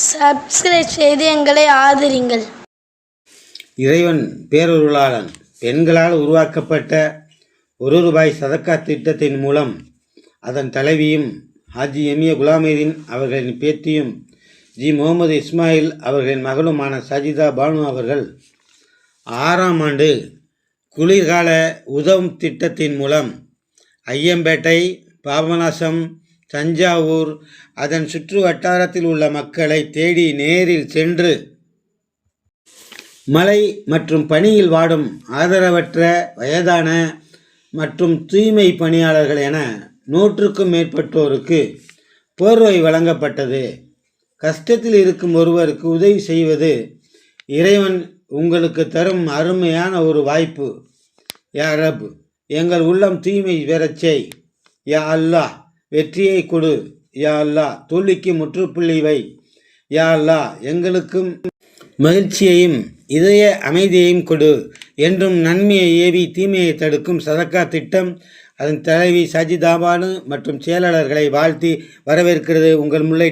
Subscribe செய்து எங்களை ஆதரிங்கள். இறைவன் பேரொருளாளன். பெண்களால் உருவாக்கப்பட்ட ஒரு ரூபாய் சதக்கா திட்டத்தின் மூலம் அதன் தலைவியும் ஹாஜி எமிய குலாமீதீன் அவர்களின் பேத்தியும் ஜி முகமது இஸ்மாயில் அவர்களின் மகளுமான சஜிதா பானு அவர்கள் ஆறாம் ஆண்டு குளிர்கால உதவும் திட்டத்தின் மூலம் ஐயம்பேட்டை பாபநாசம் தஞ்சாவூர் அதன் சுற்று வட்டாரத்தில் உள்ள மக்களை தேடி நேரில் சென்று மலை மற்றும் பணியில் வாடும் ஆதரவற்ற வயதான மற்றும் தூய்மை பணியாளர்கள் என நூற்றுக்கும் மேற்பட்டோருக்கு போர்வை வழங்கப்பட்டது. கஷ்டத்தில் இருக்கும் ஒருவருக்கு உதவி செய்வது இறைவன் உங்களுக்கு தரும் அருமையான ஒரு வாய்ப்பு. யா ரப் எங்கள் உள்ளம் தூய்மை பெறச் செய். யா அல்லாஹ். வெற்றியை கொடு யா அல்லா தோல்விக்கு முற்றுப்புள்ளி வை யா அல்லா எங்களுக்கும் மகிழ்ச்சியையும் இதய அமைதியையும் கொடு. என்றும் நன்மையை ஏவி தீமையை தடுக்கும் சதக்கா திட்டம் அதன் தலைவி சஜிதாபானு மற்றும் செயலாளர்களை வாழ்த்தி வரவேற்கிறது. உங்கள் முல்லை